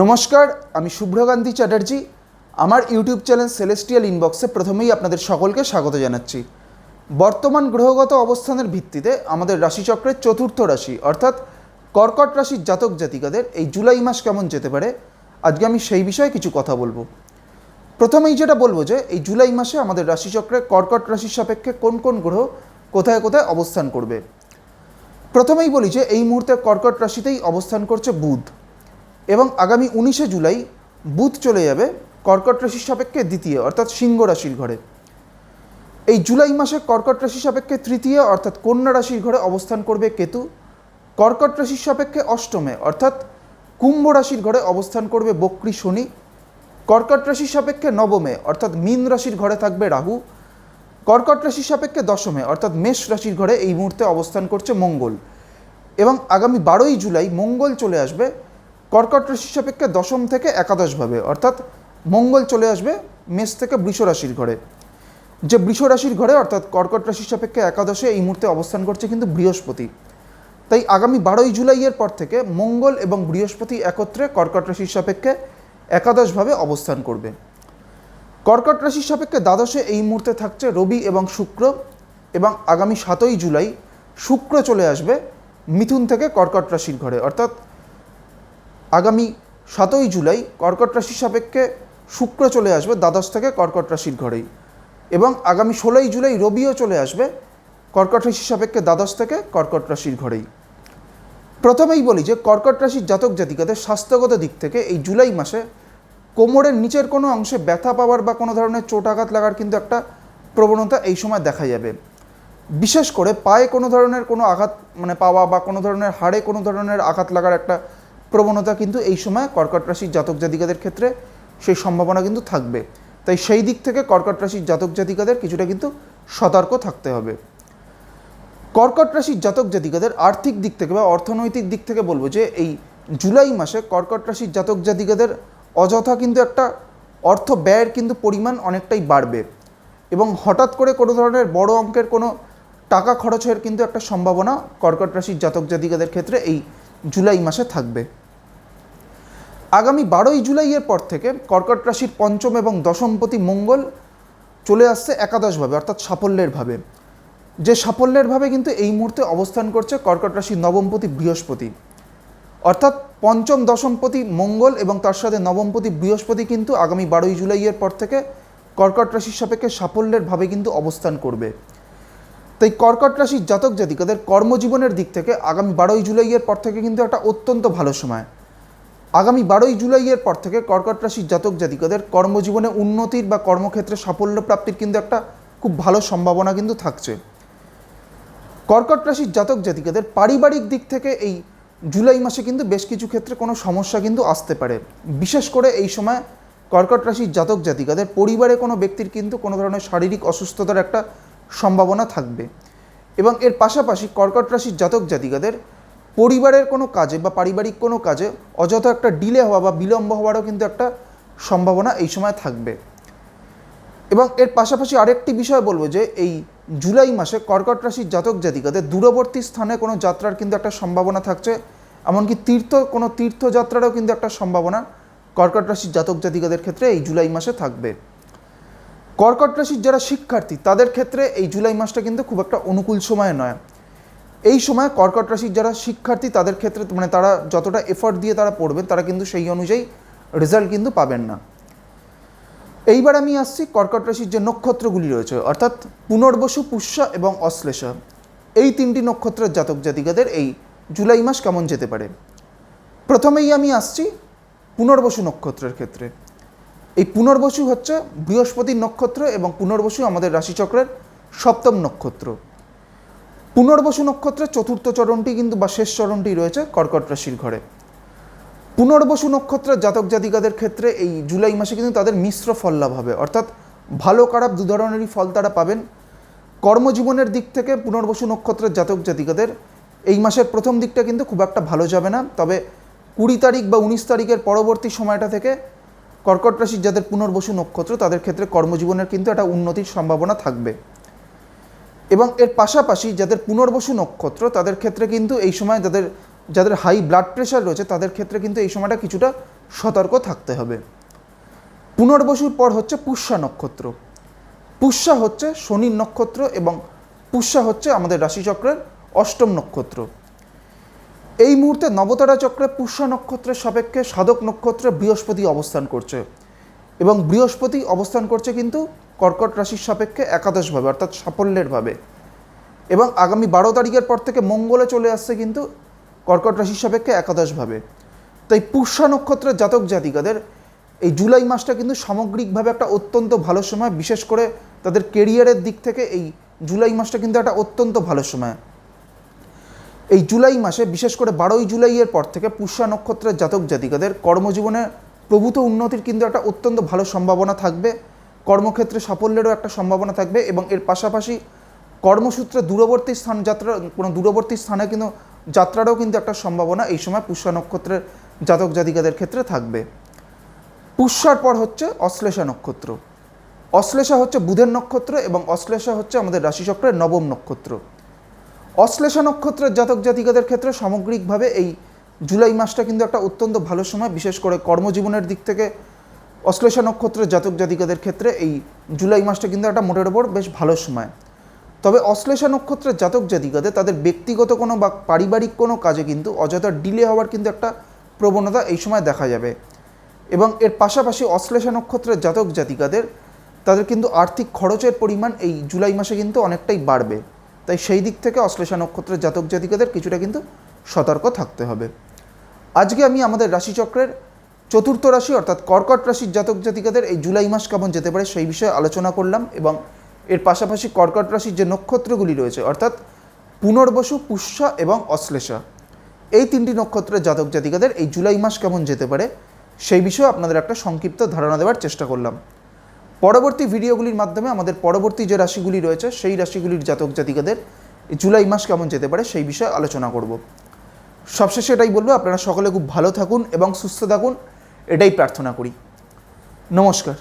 নমস্কার, আমি শুভ্রকান্তি চ্যাটার্জি। আমার ইউটিউব চ্যানেল সেলেস্টিয়াল ইনবক্সে প্রথমেই আপনাদের সকলকে স্বাগত জানাচ্ছি। বর্তমান গ্রহগত অবস্থানের ভিত্তিতে আমাদের রাশিচক্রের চতুর্থ রাশি, অর্থাৎ কর্কট রাশির জাতক জাতিকাদের এই জুলাই মাস কেমন যেতে পারে, আজকে আমি সেই বিষয়ে কিছু কথা বলব। প্রথমেই যেটা বলব যে, এই জুলাই মাসে আমাদের রাশিচক্রে কর্কট রাশির সাপেক্ষে কোন কোন গ্রহ কোথায় কোথায় অবস্থান করবে। প্রথমেই বলি যে, এই মুহূর্তে কর্কট রাশিতেই অবস্থান করছে বুধ। এবং আগামী উনিশে জুলাই বুধ চলে যাবে কর্কট রাশির সাপেক্ষে দ্বিতীয়, অর্থাৎ সিংহ রাশির ঘরে। এই জুলাই মাসে কর্কট রাশির সাপেক্ষে তৃতীয়, অর্থাৎ কন্যা রাশির ঘরে অবস্থান করবে কেতু। কর্কট রাশির সাপেক্ষে অষ্টমে, অর্থাৎ কুম্ভ রাশির ঘরে অবস্থান করবে বক্রী শনি। কর্কট রাশির সাপেক্ষে নবমে, অর্থাৎ মীন রাশির ঘরে থাকবে রাহু। কর্কট রাশির সাপেক্ষে দশমে, অর্থাৎ মেষ রাশির ঘরে এই মুহূর্তে অবস্থান করছে মঙ্গল। এবং আগামী বারোই জুলাই মঙ্গল চলে আসবে কর্কট রাশির সাপেক্ষে দশম থেকে একাদশভাবে, অর্থাৎ মঙ্গল চলে আসবে মেষ থেকে বৃষ রাশির ঘরে। যে বৃষ রাশির ঘরে, অর্থাৎ কর্কট রাশির সাপেক্ষে একাদশে এই মুহূর্তে অবস্থান করছে কিন্তু বৃহস্পতি। তাই আগামী বারোই জুলাইয়ের পর থেকে মঙ্গল এবং বৃহস্পতি একত্রে কর্কট রাশির সাপেক্ষে একাদশভাবে অবস্থান করবে। কর্কট রাশির সাপেক্ষে দ্বাদশে এই মুহূর্তে থাকছে রবি এবং শুক্র এবং আগামী সাতই জুলাই শুক্র চলে আসবে মিথুন থেকে কর্কট রাশির ঘরে, অর্থাৎ আগামী সাতই জুলাই কর্কট রাশির সাপেক্ষে শুক্র চলে আসবে, দ্বাদশ থেকে কর্কট রাশির ঘরেই। এবং আগামী ষোলোই জুলাই রবিও চলে আসবে, কর্কট রাশির সাপেক্ষে দ্বাদশ থেকে কর্কট রাশির ঘরেই। প্রথমেই বলি যে কর্কট রাশির জাতক জাতিকাদের স্বাস্থ্যগত দিক থেকে এই জুলাই মাসে কোমরের নিচের কোনো অংশে ব্যথা পাওয়ার বা কোনো ধরনের চোট আঘাত লাগার কিন্তু একটা প্রবণতা এই সময় দেখা যাবে। বিশেষ করে পায়ে কোনো ধরনের কোনো আঘাত মানে পাওয়া বা কোনো ধরনের হাড়ে কোনো ধরনের আঘাত লাগার একটা প্রবণতা কিন্তু এই সময় কর্কট রাশির জাতক জাতিকাদের ক্ষেত্রে সেই সম্ভাবনা কিন্তু থাকবে। তাই সেই দিক থেকে কর্কট রাশির জাতক জাতিকাদের কিছুটা কিন্তু সতর্ক থাকতে হবে। কর্কট রাশির জাতক জাতিকাদের আর্থিক দিক থেকে বা অর্থনৈতিক দিক থেকে বলব যে, এই জুলাই মাসে কর্কট রাশির জাতক জাতিকাদের অযথা কিন্তু একটা অর্থ ব্যয়ের কিন্তু পরিমাণ অনেকটাই বাড়বে এবং হঠাৎ করে কোনো ধরনের বড় অঙ্কের কোনো টাকা খরচের কিন্তু একটা সম্ভাবনা কর্কট রাশির জাতক জাতিকাদের ক্ষেত্রে এই জুলাই মাসে থাকবে। আগামী বারোই জুলাইয়ের পর থেকে কর্কট রাশির পঞ্চম এবং দশমপতি মঙ্গল চলে আসছে একাদশভাবে, অর্থাৎ সাফল্যের ভাবে। যে সাফল্যের ভাবে কিন্তু এই মুহূর্তে অবস্থান করছে কর্কট রাশির নবমপতি বৃহস্পতি। অর্থাৎ পঞ্চম দশমপতি মঙ্গল এবং তার সাথে নবমপতি বৃহস্পতি কিন্তু আগামী বারোই জুলাইয়ের পর থেকে কর্কট রাশির সাপেক্ষে সাফল্যের ভাবে কিন্তু অবস্থান করবে। তাই কর্কট রাশির জাতক জাতিকাদের কর্মজীবনের দিক থেকে আগামী বারোই জুলাইয়ের পর থেকে কিন্তু একটা অত্যন্ত ভালো সময়। আগামী বারোই জুলাইয়ের পর থেকে কর্কট রাশির জাতক জাতিকাদের কর্মজীবনে উন্নতির বা কর্মক্ষেত্রে সাফল্য প্রাপ্তির কিন্তু একটা খুব ভালো সম্ভাবনা কিন্তু থাকছে। কর্কট রাশির জাতক জাতিকাদের পারিবারিক দিক থেকে এই জুলাই মাসে কিন্তু বেশ কিছু ক্ষেত্রে কোনো সমস্যা কিন্তু আসতে পারে। বিশেষ করে এই সময় কর্কট রাশির জাতক জাতিকাদের পরিবারে কোনো ব্যক্তির কিন্তু কোনো ধরনের শারীরিক অসুস্থতার একটা সম্ভাবনা থাকবে। এবং এর পাশাপাশি কর্কট রাশির জাতক জাতিকাদের পরিবারের কোনো কাজে বা পারিবারিক কোনো কাজে অযথা একটা ডিলে হওয়া বা বিলম্ব হওয়ারও কিন্তু একটা সম্ভাবনা এই সময় থাকবে। এবং এর পাশাপাশি আরেকটি বিষয় বলব যে, এই জুলাই মাসে কর্কট রাশির জাতক জাতিকাদের দূরবর্তী স্থানে কোনো যাত্রার কিন্তু একটা সম্ভাবনা থাকছে, এমনকি তীর্থ, কোনো তীর্থযাত্রারও কিন্তু একটা সম্ভাবনা কর্কট রাশির জাতক জাতিকাদের ক্ষেত্রে এই জুলাই মাসে থাকবে। কর্কট রাশির যারা শিক্ষার্থী, তাদের ক্ষেত্রে এই জুলাই মাসটা কিন্তু খুব একটা অনুকূল সময় নয়। এই সময় কর্কট রাশির যারা শিক্ষার্থী, তাদের ক্ষেত্রে মানে তারা যতটা এফর্ট দিয়ে তারা পড়বেন, তারা কিন্তু সেই অনুযায়ী রেজাল্ট কিন্তু পাবেন না। এইবার আমি আসছি কর্কট রাশির যে নক্ষত্রগুলি রয়েছে, অর্থাৎ পুনর্বসু, পুষ্যা এবং অশ্লেষা। এই তিনটি নক্ষত্রের জাতক জাতিকাদের এই জুলাই মাস কেমন যেতে পারে? প্রথমেই আমি আসছি পুনর্বসু নক্ষত্রের ক্ষেত্রে। এই পুনর্বসু হচ্ছে বৃহস্পতির নক্ষত্র এবং পুনর্বসু আমাদের রাশিচক্রের সপ্তম নক্ষত্র। পুনর্বসু নক্ষত্রের চতুর্থ চরণটি কিন্তু বা শেষ চরণটি রয়েছে কর্কট রাশির ঘরে। পুনর্বসু নক্ষত্রের জাতক জাতিকাদের ক্ষেত্রে এই জুলাই মাসে কিন্তু তাদের মিশ্র ফল লাভ হবে। অর্থাৎ ভালো খারাপ দু ধরনেরই ফল তারা পাবেন। কর্মজীবনের দিক থেকে পুনর্বসু নক্ষত্রের জাতক জাতিকাদের এই মাসের প্রথম দিকটা কিন্তু খুব একটা ভালো যাবে না। তবে কুড়ি তারিখ বা উনিশ তারিখের পরবর্তী সময়টা থেকে কর্কট রাশির যাদের পুনর্বসু নক্ষত্র তাদের ক্ষেত্রে কর্মজীবনের কিন্তু একটা উন্নতির সম্ভাবনা থাকবে। এবং এর পাশাপাশি যাদের পুনর্বসু নক্ষত্র, তাদের ক্ষেত্রে কিন্তু এই সময় যাদের যাদের হাই ব্লাড প্রেশার রয়েছে, তাদের ক্ষেত্রে কিন্তু এই সময়টা কিছুটা সতর্ক থাকতে হবে। পুনর্বসুর পর হচ্ছে পুষ্যা নক্ষত্র। পুষ্যা হচ্ছে শনির নক্ষত্র এবং পুষ্যা হচ্ছে আমাদের রাশিচক্রের অষ্টম নক্ষত্র। এই মুহূর্তে নবতারা চক্রে পুষ্যা নক্ষত্রের সাপেক্ষে সাধক নক্ষত্রে বৃহস্পতি অবস্থান করছে। এবং বৃহস্পতি অবস্থান করছে কিন্তু কর্কট রাশির সাপেক্ষে একাদশভাবে, অর্থাৎ সাফল্যের ভাবে এবং আগামী বারো তারিখের পর থেকে মঙ্গলে চলে আসছে কিন্তু কর্কট রাশির সাপেক্ষে একাদশভাবে। তাই পুষ্যা নক্ষত্রের জাতক জাতিকাদের এই জুলাই মাসটা কিন্তু সামগ্রিকভাবে একটা অত্যন্ত ভালো সময়, বিশেষ করে তাদের কেরিয়ারের দিক থেকে এই জুলাই মাসটা কিন্তু একটা অত্যন্ত ভালো সময়। এই জুলাই মাসে, বিশেষ করে বারোই জুলাইয়ের পর থেকে পুষ্যা নক্ষত্রের জাতক জাতিকাদের কর্মজীবনে প্রভূত উন্নতির কিন্তু একটা অত্যন্ত ভালো সম্ভাবনা থাকবে। কর্মক্ষেত্রে সাফল্যেরও একটা সম্ভাবনা থাকবে এবং এর পাশাপাশি কর্মসূত্রে দূরবর্তী স্থান যাত্রা, কোনো দূরবর্তী স্থানে কিন্তু যাত্রারও কিন্তু একটা সম্ভাবনা এই সময় পুষ্যা নক্ষত্রের জাতক জাতিকাদের ক্ষেত্রে থাকবে। পুষ্যার পর হচ্ছে অশ্লেষা নক্ষত্র। অশ্লেষা হচ্ছে বুধের নক্ষত্র এবং অশ্লেষা হচ্ছে আমাদের রাশিচক্রের নবম নক্ষত্র। অশ্লেষা নক্ষত্রের জাতক জাতিকাদের ক্ষেত্রে সামগ্রিকভাবে এই জুলাই মাসটা কিন্তু একটা অত্যন্ত ভালো সময়, বিশেষ করে কর্মজীবনের দিক থেকে অশ্লেষা নক্ষত্রের জাতক জাতিকাদের ক্ষেত্রে এই জুলাই মাসটা কিন্তু একটা মোটের ওপর বেশ ভালো সময়। তবে অশ্লেষা নক্ষত্রের জাতক জাতিকাদের তাদের ব্যক্তিগত কোনো বা পারিবারিক কোনো কাজে কিন্তু অযথা ডিলে হওয়ার কিন্তু একটা প্রবণতা এই সময় দেখা যাবে। এবং এর পাশাপাশি অশ্লেষা নক্ষত্রের জাতক জাতিকাদের তাদের কিন্তু আর্থিক খরচের পরিমাণ এই জুলাই মাসে কিন্তু অনেকটাই বাড়বে। তাই সেই দিক থেকে অশ্লেষা নক্ষত্রের জাতক জাতিকাদের কিছুটা কিন্তু সতর্ক থাকতে হবে। আজকে আমি আমাদের রাশিচক্রের চতুর্থ রাশি অর্থাৎ কর্কট রাশির জাতক জাতিকাদের এই জুলাই মাস কেমন যেতে পারে সেই বিষয়ে আলোচনা করলাম এবং এর পাশাপাশি কর্কট রাশির যে নক্ষত্রগুলি রয়েছে, অর্থাৎ পুনর্বসু, পুষ্যা এবং অশ্লেষা, এই তিনটি নক্ষত্রের জাতক জাতিকাদের এই জুলাই মাস কেমন যেতে পারে সেই বিষয়ে আপনাদের একটা সংক্ষিপ্ত ধারণা দেওয়ার চেষ্টা করলাম। পরবর্তী ভিডিওগুলির মাধ্যমে আমাদের পরবর্তী যে রাশিগুলি রয়েছে, সেই রাশিগুলির জাতক জাতিকাদের জুলাই মাস কেমন যেতে পারে সেই বিষয়ে আলোচনা করব। সবশেষে এটাই বলব, আপনারা সকলে খুব ভালো থাকুন এবং সুস্থ থাকুন। এটাই প্রার্থনা করি। নমস্কার।